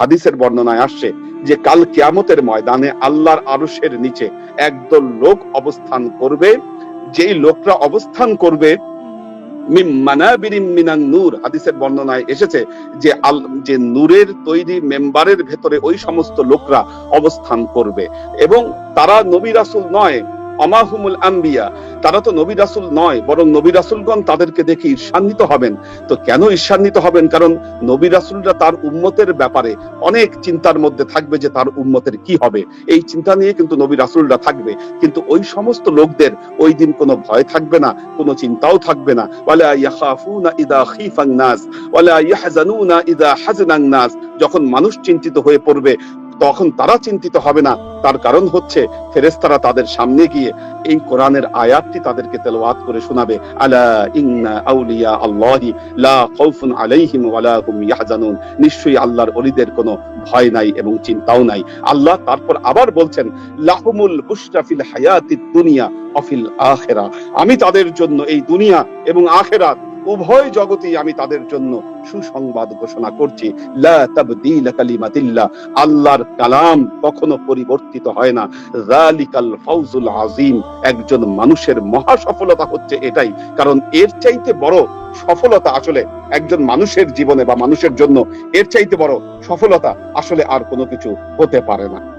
হাদিসের বর্ণনায় আসছে যে কাল কিয়ামতের ময়দানে আল্লাহর আরশের নিচে একদল লোক অবস্থান করবে, যেই লোকরা অবস্থান করবে নূর। হাদিসের বর্ণনায় এসেছে যে যে নূরের তৈরি মেম্বারের ভেতরে ওই সমস্ত লোকরা অবস্থান করবে। এবং তারা নবী রাসুল নয় অমাহুমুল আম্বিয়া। তারা তো নবী রাসূল নয়, বরং নবী রাসূলগণ তাদেরকে দেখে ঈর্ষান্বিত হবেন। তো কেন ঈর্ষান্বিত হবেন? কারণ নবী রাসূলরা তার উম্মতের ব্যাপারে অনেক চিন্তার মধ্যে থাকবে যে তার উম্মতের কি হবে। এই চিন্তা নিয়ে কিন্তু নবী রাসূলরা থাকবে। কিন্তু ওই সমস্ত লোকদের ওই দিন কোনো ভয় থাকবে না, কোনো চিন্তাও থাকবে না। ওয়ালা ইয়াখাফুনা ইদা খিফান নাস, ওয়ালা ইয়াহজানুনা ইদা হাজানান নাস। যখন মানুষ চিন্তিত হয়ে পড়বে তখন তারা চিন্তিত হবে না। তার কারণ হচ্ছে, ফেরেশতারা তাদের সামনে গিয়ে এই কোরআনের আয়াতটি তাদেরকে তেলাওয়াত করে শোনাবে। আলা ইন্না আউলিয়া আল্লাহি লা খাউফুন আলাইহিম ওয়ালা হুম ইয়াহজানুন। নিশ্চয়ই আল্লাহর ওলিদের কোনো ভয় নাই এবং চিন্তাও নাই। আল্লাহ তারপর আবার বলছেন, লাহুমুল বুশরা ফিল হায়াতিদ দুনিয়া অফিল আখেরা। আমি তাদের জন্য এই দুনিয়া এবং আখেরাত উভয় জগতেই আমি তাদের জন্য সুসংবাদ ঘোষণা করছি। আল্লাহর কালাম কখনো পরিবর্তিত হয় না। যালিকাল ফাউজুল আযীম। একজন মানুষের মহা সফলতা হচ্ছে এটাই। কারণ এর চাইতে বড় সফলতা আসলে একজন মানুষের জীবনে বা মানুষের জন্য এর চাইতে বড় সফলতা আসলে আর কোনো কিছু হতে পারে না।